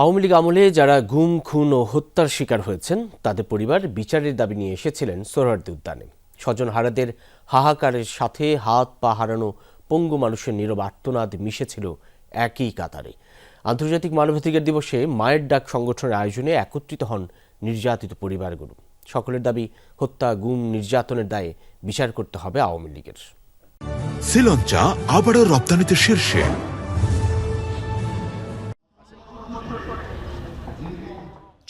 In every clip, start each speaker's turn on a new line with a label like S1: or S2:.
S1: আওয়ামী লীগ আমলে যারা গুম, খুন ও হত্যার শিকার হয়েছেন, তাদের পরিবার বিচারের দাবি নিয়ে এসেছিলেন সোহরার্দি উদ্যানে। স্বজন হারাদের হাহাকারের সাথে হাত পা হারানো পঙ্গু মানুষের নীরব আর্তনাদ মিশেছিল একই কাতারে। আন্তর্জাতিক মানবাধিকার দিবসে মায়ের ডাক সংগঠনের আয়োজনে একত্রিত হন নির্যাতিত পরিবারগুলো। সকলের দাবি, হত্যা, গুম, নির্যাতনের দায়ে বিচার করতে হবে আওয়ামী লীগের।
S2: শ্রীলঞ্চা আবারও রপ্তানিতে শীর্ষে।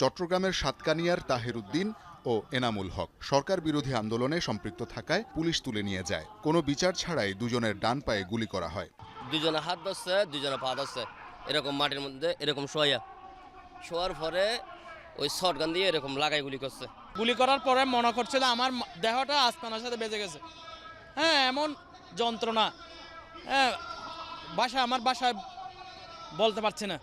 S3: চট্টগ্রামের সাতকানিয়ার তাহের উদ্দিন ও এনামুল হক সরকার বিরোধী আন্দোলনে সম্পৃক্ত থাকায় পুলিশ তুলে নিয়ে যায়। কোনো বিচার ছাড়াই দুজনের ডান পায়ে গুলি করা হয়।
S4: দুজনে হাত ধরছে দুজনে পা ধরছে। এরকম মাটির মধ্যে এরকম শোয়া। শোয়ার পরে ওই শটগান দিয়ে এরকম লাগাই গুলি করছে।
S5: গুলি করার পরে মনে করছিল আমার দেহটা আস্তানার সাথে বেজে গেছে। হ্যাঁ এমন যন্ত্রণা। হ্যাঁ বাসা আমার বাসায় বলতে পারছি না।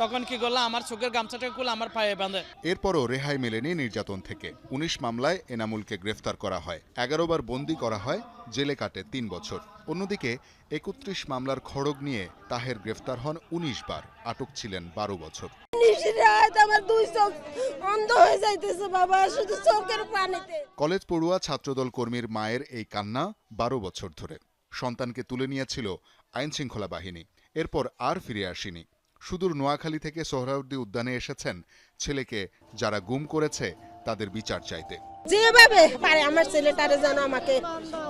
S5: তখন কি করল আমার চোখের গামছাটা খুলে আমার পায়ে বাঁধে।
S3: এরপরও রেহাই মেলেনি নির্যাতন থেকে। উনিশ মামলায় এনামুলকে গ্রেফতার করা হয়। এগারো বার বন্দি করা হয় জেলে কাটে তিন বছর। অন্যদিকে একত্রিশ মামলার খড়গ নিয়ে তাহের গ্রেফতার হন উনিশ বার। আটক ছিলেন বারো বছর।
S6: নিশিরাত আমার দুই চোখ অন্ধ হয়ে যাইতেছে বাবা শুধু চোখের পানিতে।
S3: কলেজ পড়ুয়া ছাত্রদল কর্মীর মায়ের এই কান্না বারো বছর ধরে। সন্তানকে তুলে নিয়েছিল আইন শৃঙ্খলা বাহিনী। এরপর আর ফিরে আসেনি। সুদূর নোয়াখালী থেকে সোহরাউদ্দি উদ্যানে এসেছেন ছেলেকে যারা গুম করেছে তাদের বিচার চাইতে।
S6: যেভাবে পারে আমার ছেলেটারে যেন আমাকে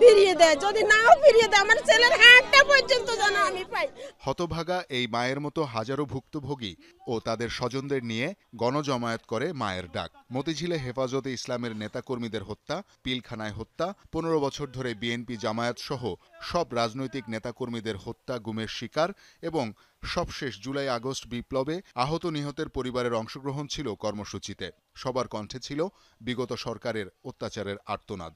S6: ফিরিয়ে দেয় যদি নাও ফিরিয়ে দেয় আমার ছেলের হাতটা পর্যন্ত যেন আমি পাই।
S3: হতভাগা এই মায়ের মতো হাজারো ভুক্তভোগী ও তাদের স্বজনদের নিয়ে গণজমায়েত করে মায়ের ডাক। মতিঝিলে হেফাজতে ইসলামের নেতাকর্মীদের হত্যা পিলখানায় হত্যা পনেরো বছর ধরে বিএনপি জামায়াত সহ সব রাজনৈতিক নেতাকর্মীদের হত্যা গুমের শিকার এবং সবশেষ জুলাই আগস্ট বিপ্লবে আহত নিহতের পরিবারের অংশগ্রহণ ছিল কর্মসূচিতে। সবার কণ্ঠে ছিল বিগত সরকারের অত্যাচারের আর্তনাদ।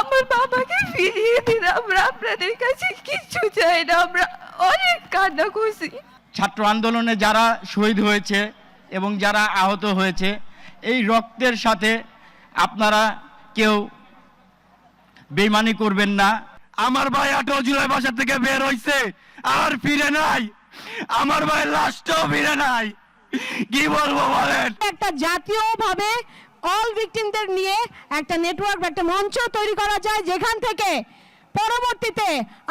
S7: আমার বাবাকে ফিরিয়ে দিন আমরা আপনাদের কাছে কিচ্ছু চাই না আমরা অনেক কান্না করছি।
S8: ছাত্র আন্দোলনে যারা শহীদ হয়েছে এবং যারা আহত হয়েছে এই রক্তের সাথে আপনারা কেউ বেমানি করবেন না। আমার ভাই আঠারো জুলাই বাসা থেকে বের হয়েছে আর ফিরে নাই। আমার ভাই লাশটাও ফিরে নাই। কি বলব বলেন?
S9: একটা জাতীয়ভাবে অল ভিকটিমদের নিয়ে একটা নেটওয়ার্ক একটা মঞ্চ তৈরি করা যায় যেখান থেকে পরবর্তীতে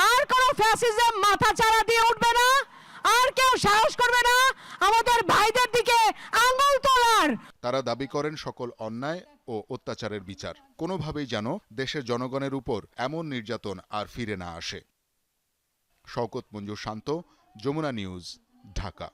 S9: আর কোনো ফ্যাসিজম মাথা চাড়া দিয়ে উঠবে না আর কেউ সাহস করবে না আমাদের ভাইদের দিকে আঙুল তোলার।
S3: তারা দাবি করেন সকল অন্যায় ও অত্যাচারের বিচার। কোনোভাবেই যেন দেশের জনগণের উপর এমন নির্যাতন আর ফিরে না আসে। শওকত মঞ্জুর শান্ত যমুনা নিউজ ঢাকা।